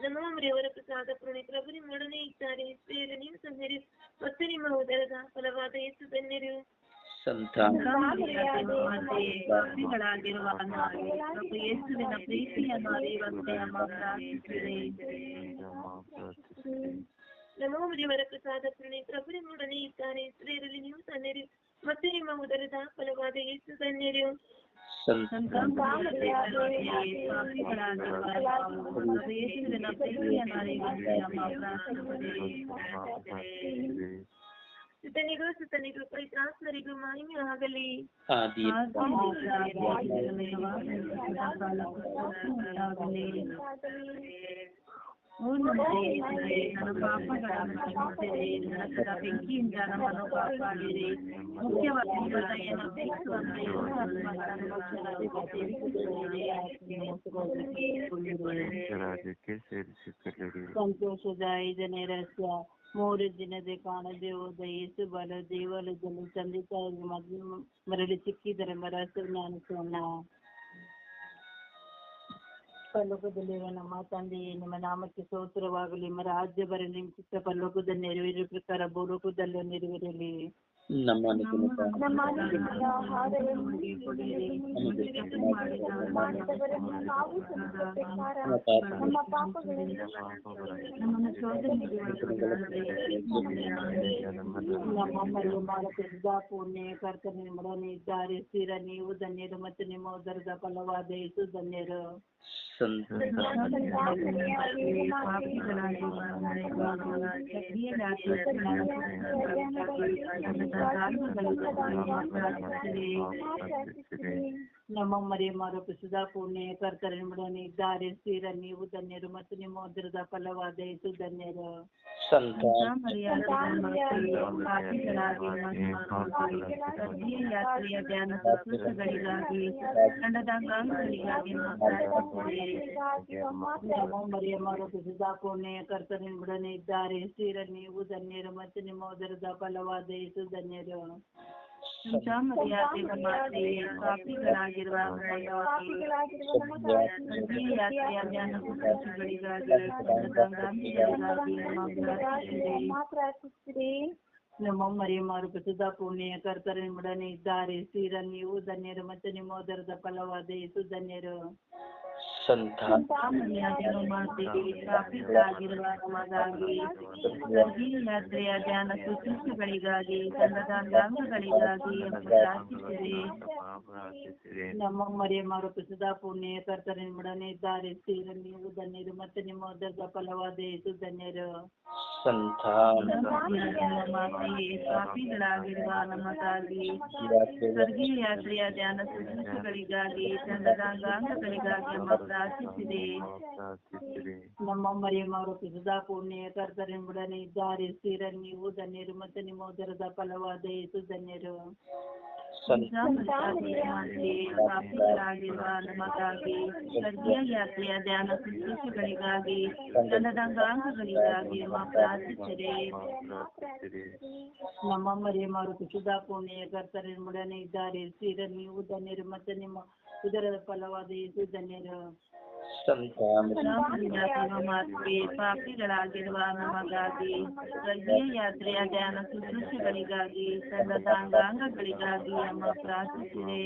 D: ನಮೋ ಮರಿಯವರ ಪ್ರಸಾದ ಪೂರ್ಣಿ ಪ್ರಭು ನಿಮ್ಮೊಡನೆ ಇದ್ದಾರೆ ಸ್ತ್ರೀಯರಲ್ಲಿ ನೀವು ಧನ್ಯರು ಮತ್ತು ನಿಮ್ಮ ಉದರದ ಫಲವಾದ ಯೇಸು ಧನ್ಯರು
A: ಸಂತಾನ
C: ಸಂತಾನವಿಲ್ಲದ ಮಾತೆಯೇ, ಪಾಪಿಗಳಾಗಿರುವ ನಾವು ಪ್ರಭು ಯೇಸುವಿನ ಪ್ರೀತಿಯನ್ನು ಅರಿಯುವಂತೆ ಅಮ್ಮ ಪ್ರಾರ್ಥಿಸಿದೆ
D: ನಮೋ ಮರಿಯವರ ಪ್ರಸಾದ ಪೂರ್ಣಿ ಪ್ರಭು ನಿಮ್ಮೊಡನೆ ಇದ್ದಾರೆ ಸ್ತ್ರೀಯರಲ್ಲಿ ನೀವು ಧನ್ಯರು ಮತ್ತು ನಿಮ್ಮ ಉದರದ ಫಲವಾದ ಯೇಸು ಧನ್ಯರು
C: ಸಂತ
D: ಸುತನಿಗೂ ಸುತನಿಗೂ ಪವಿತ್ರಾತ್ಮರಿಗೂ ಮಹಿಮೆ ಆಗಲಿ.
C: ಆದಿ
B: ನನ್ನ ಪಾಪಗಳನ್ನು ಕ್ಷಮಿಸಿರಿ ನರಕದ ಬೆಂಕಿಯಿಂದ ನಮ್ಮನ್ನು ಕಾಪಾಡಿರಿ ಮುಖ್ಯವಾಗಿ ನಿಮ್ಮ ದಯೆಯನ್ನು ಬಯಸುವಂತೆ ಎಲ್ಲ ಆತ್ಮಗಳನ್ನು
F: ರಾಜ್ಯಕ್ಕೆ ಸೇರಿಸಿಕೊಳ್ಳಿರಿ
B: ಸಂತೋಷದ ಐದನೇ ರಹಸ್ಯ ಮೂರು ದಿನದ ಕಾಣದೆ ಹೋದ ಯೇಸು ಬಲ ದೇವಾಲಯದಲ್ಲಿ ತಂದೆ ತಾಯಿಗೆ ಮರಳಿ ಮರಳಿ ಸಿಕ್ಕಿದರೆಂಬ ರಹಸ್ಯ ಜ್ಞಾನಿಸೋಣ ಪರಲೋಕದಲ್ಲಿರುವ ನಮ್ಮ ತಂದೆಯೇ ನಿಮ್ಮ ನಾಮಕ್ಕೆ ಸ್ತೋತ್ರವಾಗಲಿ ನಿಮ್ಮ ರಾಜ್ಯ ಬರಲಿ ನಿಮ್ಮ ಚಿತ್ತ ಪರಲೋಕದ ನೆರವೇರುವ ಪ್ರಕಾರ ಭೂಲೋಕದಲ್ಲೂ ನೆರವೇರಲಿ
C: ನಮ್ಮ
E: ಪಾಪಗಳನ್ನು
B: ನಮ್ಮನ್ನು ಶೋಧನೆಗೆ ನಮ್ಮ ಮರಳು ಮಾಡುತ್ತಿದ್ದ ಪುಣ್ಯ ಕರ್ತನ ಮಡನೆ ಇದ್ದಾರೆ ಸ್ಥಿರ ನೀವು ಧನ್ಯರು ಮತ್ತು ನಿಮ್ಮ ಉದರದ ಫಲವಾದ ಯೇಸು ಧನ್ಯರು
C: ಸಂತ
B: ನಮ್ಮ ಮರಿ ಮಾರೋಪಿಸಿದ ಪುಣ್ಯ ಕರ್ತನ ಮಡನೆ ಇದ್ದಾರೆ. ಸ್ಥಿರ ನೀವು ಧನ್ಯರು ಮತ್ತು ನಿಮ್ಮ ಉದರದ ಫಲವಾದ ಯೇಸು ಧನ್ಯರು.
C: ಸಂತ
B: ಯಾತ್ರೆಯ ಧ್ಯಾನ ಶುಶ್ರೂಷೆಗಳಿಗಾಗಿ ತಂಡದ ಅಂಗಾಂಗಗಳಿಗಾಗಿ ನಮ್ಮ ಮರಿಯಮ್ಮ ರೂಪಿಸಿದ ಪುಣ್ಯ ನಿಮ್ಮ ಯೇಸು ಧನ್ಯರು ಪಾಪಿಗಳಾಗಿರುವ ಅಂಗಾಂಗಗಳಿಗಾಗಿ
E: ಪ್ರಾರ್ಥಿಸಿರಿ
B: ನಮ್ಮ ಪ್ರಸಿದ್ಧ ಪುಣ್ಯ ಕರ್ತರ ನಿಮ್ಮೊಡನೆ ಇದ್ದಾರೆ ಸೀರ ನೀವು ಧನ್ಯರು ಮತ್ತು ನಿಮ್ಮ ಉದರದ ಫಲವಾದ ಯೇಸು ಧನ್ಯರು
C: ಸಂತ
B: ಪಾಪಿಗಳಾಗಿರುವ ನಮಗಾಗಿ ಸ್ವರ್ಗೀಯ ಯಾತ್ರೆಯ ಧ್ಯಾನ ಶುಶ್ರೂಷೆಗಳಿಗಾಗಿ ತಂಡದ ಅಂಗಾಂಗಗಳಿಗಾಗಿ ಪ್ರಾರ್ಥಿಸಿರಿ ನಮ್ಮ ಮರಿಯಮ್ಮ ರೂಪಿಸಿದ ಪುಣ್ಯ ಕರ್ತನ ಬಿಡನೆ ಇದ್ದಾರೆ ಸ್ಥಿರ ನೀವು ಧನ್ಯರು ಮತ್ತು ನಿಮ್ಮ ಉದರದ ಫಲವಾದ ಯೇಸು ಧನ್ಯರು
C: ಸಂತ
B: ಪಾಪಿಗಳಾಗಿರುವ ನಮಗಾಗಿ ಸ್ವರ್ಗೀಯ ಯಾತ್ರೆಯ ಧ್ಯಾನ ಶುಶ್ರೂಷೆಗಳಿಗಾಗಿ ತಂಡದ ಅಂಗಾಂಗಗಳಿಗಾಗಿ ಅಮ್ಮ ಪ್ರಾರ್ಥಿಸಿದೆ ನಮ್ಮ ಮರಿಯಮ್ಮ ರೂಪಿಸಿದ ಪುಣ್ಯ ಕರ್ತನೆಂಬುಡನೆ ಇದ್ದಾರೆ ಸ್ಥಿರ ನೀವು ಧನ್ಯರು ಮತ್ತು ನಿಮ್ಮ ಉದರದ ಫಲವಾದ ಯೇಸು ಧನ್ಯರು ಪಾಪಿಗಳಾಗಿರುವ ನಮಗಾಗಿ ಸ್ವರ್ಗೀಯ ಯಾತ್ರೆಯ ಧ್ಯಾನ ಶುಶ್ರೂಷೆಗಳಿಗಾಗಿ ತಂಡದ ಅಂಗಾಂಗಗಳಿಗಾಗಿ ಅಮ್ಮ ಪ್ರಾರ್ಥಿಸಿದೆ ನಮ್ಮ ಮರಿಯಮ್ಮ ರೂಪಿಸಿದ ಪುಣ್ಯ ಕರ್ತನೆಂಬುಡನೆ ಇದ್ದಾರೆ ಸ್ಥಿರ ನೀವು ಧನ್ಯರು ಮತ್ತು ನಿಮ್ಮ ಉದರದ ಫಲವಾದ ಯೇಸು ಧನ್ಯರು
C: ಸಂತ
B: ಮಾತೆ ಪಾಪಿಗಳಾಗಿರುವ ನಮಗಾಗಿ ಸ್ವರ್ಗೀಯ ಯಾತ್ರೆಯ ಧ್ಯಾನ ಶುಶ್ರೂಷೆಗಳಿಗಾಗಿ ತಂಡದ ಅಂಗಾಂಗಗಳಿಗಾಗಿ ಅಮ್ಮ ಪ್ರಾರ್ಥಿಸಿದೆ.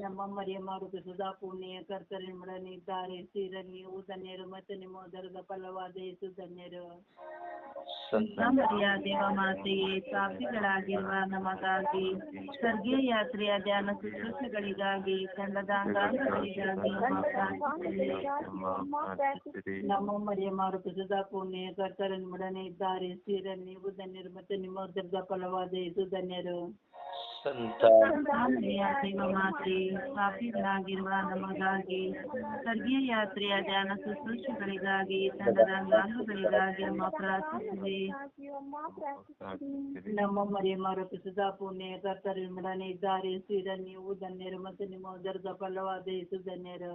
B: ನಮ್ಮ ಮರಿಯಮಾರುತ ಸದಾ ಪುಣ್ಯ ಕರ್ತರಿ ಇದ್ದಾರೆ ಸ್ಥಿರ ನೀವು ಧನ್ಯರು ಮತ್ತು ನಿಮ್ಮ ಉದರದ ಫಲವಾದ ಯೇಸು ಧನ್ಯರು. ಮರಿಯ ದೇವ ಮಾತೆಯೇ ಪಾಪಿಗಳಾಗಿರುವ ನಮಗಾಗಿ ಸ್ವರ್ಗೀಯ ಯಾತ್ರೆಯ ಧ್ಯಾನ ಶುಶ್ರೂಷೆಗಳಿಗಾಗಿ ತಂಡದ ಅಂಗಾಂಗಗಳಿಗಾಗಿ ಪ್ರಾರ್ಥಿಸಿದೆ. ನಮ್ಮ ಮರಿಯಮ್ಮ ರೂಪಿಸಿದ ಪುಣ್ಯ ಕರ್ತನೆಂಬುಡನೆ ಇದ್ದಾರೆ. ಸ್ಥಿರ ನೀವು ಧನ್ಯರು ಮತ್ತು ನಿಮ್ಮ ಉದರದ ಫಲವಾದ ಇದು ಧನ್ಯರು.
C: ಸಂತ
B: ಮರಿಯ ದೇವ ಮಾತೆ ಪಾಪಿಗಳಾಗಿರುವ ನಮಗಾಗಿ ಸ್ವರ್ಗೀಯ ಯಾತ್ರೆಯ ಧ್ಯಾನ ಶುಶ್ರೂಷೆಗಳಿಗಾಗಿ ತಂಡದ ಅಂಗಾಂಗಗಳಿಗಾಗಿ ಅಮ್ಮ ಪ್ರಾರ್ಥಿಸಿದೆ ನಮ್ಮ ಮರಿಯಮ್ಮ ರೂಪಿಸಿದ ಪುಣ್ಯ ಕರ್ತನೆಂಬುಡನೆ ಇದ್ದಾರೆ ಸ್ಥಿರ ನೀವು ಧನ್ಯರು ಮತ್ತು ನಿಮ್ಮ ಉದರದ ಫಲವಾದ ಯೇಸು ಧನ್ಯರು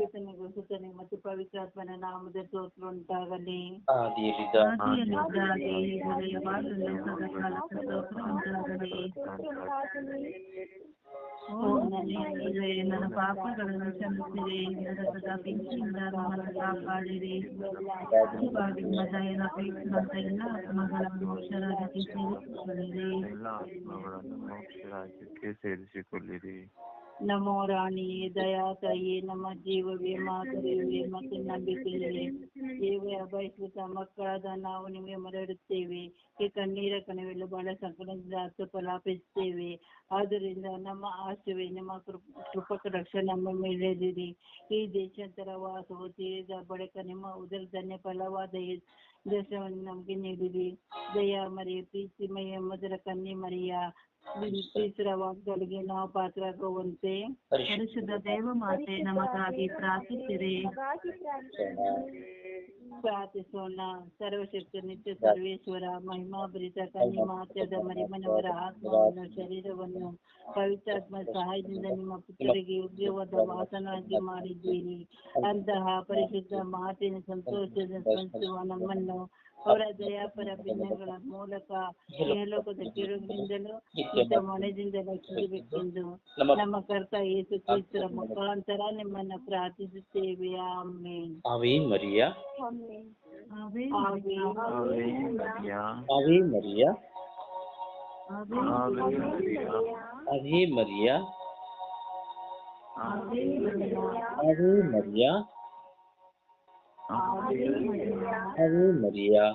B: ಮಾತೆಯೇ ಪಾಪಿಗಳಾಗಿರುವ ನಮಗಾಗಿ ಸ್ವರ್ಗೀಯ ಯಾತ್ರೆಯ ಧ್ಯಾನ ಶುಶ್ರೂಷೆಗಳಿಗಾಗಿ ತಂಡದ ಅಂಗಾಂಗಗಳಿಗಾಗಿ ಅಮ್ಮ ಪ್ರಾರ್ಥಿಸಿದೆ ಪಿತನಿಗೂ ಸುತನಿಗೂ ಮತ್ತು ಪವಿತ್ರಾತ್ಮನ ನಾಮದ ಸ್ತೋತ್ರ ಉಂಟಾಗಲಿ
A: ಆದಿಯಲ್ಲಿದ್ದ
C: ಆದಿಯಲ್ಲಿದ್ದ ಹಾಗೆ ಈಗಲೂ ಯಾವಾಗಲೂ ಸದಾಕಾಲಕ್ಕೂ ಸ್ತೋತ್ರ ಉಂಟಾಗಲಿ ಓ ನನ್ನ ಯೇಸುವೇ, ನನ್ನ ಪಾಪಗಳನ್ನು ಕ್ಷಮಿಸಿರಿ ನರಕದ ಬೆಂಕಿಯಿಂದ ನಮ್ಮನ್ನು ಕಾಪಾಡಿರಿ ಮುಖ್ಯವಾಗಿ ನಿಮ್ಮ ದಯೆಯ ಅಪೇಕ್ಷಿಸಿದಂತ ಎಲ್ಲ ಆತ್ಮಗಳನ್ನು ಮೋಕ್ಷರಾಜ್ಯಕ್ಕೆ ಸೇರಿಸಿಕೊಳ್ಳಿರಿ
F: ಎಲ್ಲ ಆತ್ಮಗಳನ್ನು ಮೋಕ್ಷ ರಾಜ್ಯಕ್ಕೆ ಸೇರಿಸಿಕೊಳ್ಳಿರಿ
B: ನಮೋ ರಾಣಿ, ದಯಾ ನಮ ನಮ್ಮ ಜೀವ ಮಾತರಿವೆ ಮತ್ತು ನಂಬಿಕೆಯಲ್ಲಿ ಜೀವ ಬಯಸುತ್ತ ಮಕ್ಕಳಾದ ನಾವು ನಿಮಗೆ ಮರಡುತ್ತೇವೆ ಈ ಕಣ್ಣೀರ ಕಣವೆಲ್ಲ ಬಹಳ ಸಂಕಟದಿಂದ ಫಲಾಪಿಸುತ್ತೇವೆ ಆದ್ದರಿಂದ ನಮ್ಮ ಆಶಯವೇ ನಿಮ್ಮ ಕೃಪ ಕೃಪಕ ರಕ್ಷಣೆ ನಮ್ಮ ಮೇಲೆದಿರಿ ಈ ದೇಶಾಂತರ ವಾಸವು ತೀರಿದ ಬಳಿಕ ನಿಮ್ಮ ಧನ್ಯ ಫಲವಾದ ದೇಶವನ್ನು ನಮಗೆ ನೀಡಿರಿ. ದಯಾ ಮರಿಯ ಪ್ರೀತಿಮಯ ಮೊದಲ ಕನ್ನಿ ಮರಿಯ ಪ್ರೀತಿಸುವ ವಾಗ್ದಾಳಿಗೆ ನಾವು ಪಾತ್ರರಾಗುವಂತೆ
C: ಪರಿಶುದ್ಧ ದೇವ ಮಾತೆ ನಮಗಾಗಿ ಪ್ರಾರ್ಥಿಸಿರಿ.
B: ಪ್ರಾರ್ಥಿಸೋಣ. ಸರ್ವಶಕ್ತ, ನಿತ್ಯ ಸರ್ವೇಶ್ವರ, ಮಹಿಮಾಭರಿತ ಕನ್ನಿ ಮಾತ್ಯದ ಮರಿಮನವರ ಆತ್ಮವನ್ನು, ಶರೀರವನ್ನು ಪವಿತ್ರಾತ್ಮ ಸಹಾಯದಿಂದ ನಿಮ್ಮ ಪುತ್ರರಿಗೆ ಯೋಗ್ಯವಾದ ವಾಸನಾಗಿ ಮಾಡಿದ್ದೀರಿ. ಅಂತಹ ಪರಿಶುದ್ಧ ಮಾತಿನ ಸಂತೋಷದ ಸ್ಮರಿಸುವ ನಮ್ಮನ್ನು ಅವರ ದಯಾಪರ ಭಿನ್ನಗಳ ಮೂಲಕ ಇಹಲೋಕದ ಕಿರುಗಿನಿಂದಲೂ ನಿತ್ಯ ಮನದಿಂದ ರಕ್ಷಿಸಬೇಕೆಂದು ನಮ್ಮ ಕರ್ತ ಯೇಸು ಕ್ರಿಸ್ತರ ಮುಖಾಂತರ ನಿಮ್ಮನ್ನ ಪ್ರಾರ್ಥಿಸುತ್ತೇವೆ. ಆಮೇನ್.
A: ಆವೇ ಮರಿಯ.
E: ಆಮೆನ್.
C: ಆವೇ
B: ಆಮೇನ್.
F: ಆವೆ ಮರಿಯ.
A: ಆವೇ ಮರಿಯ.
C: आवे मरिया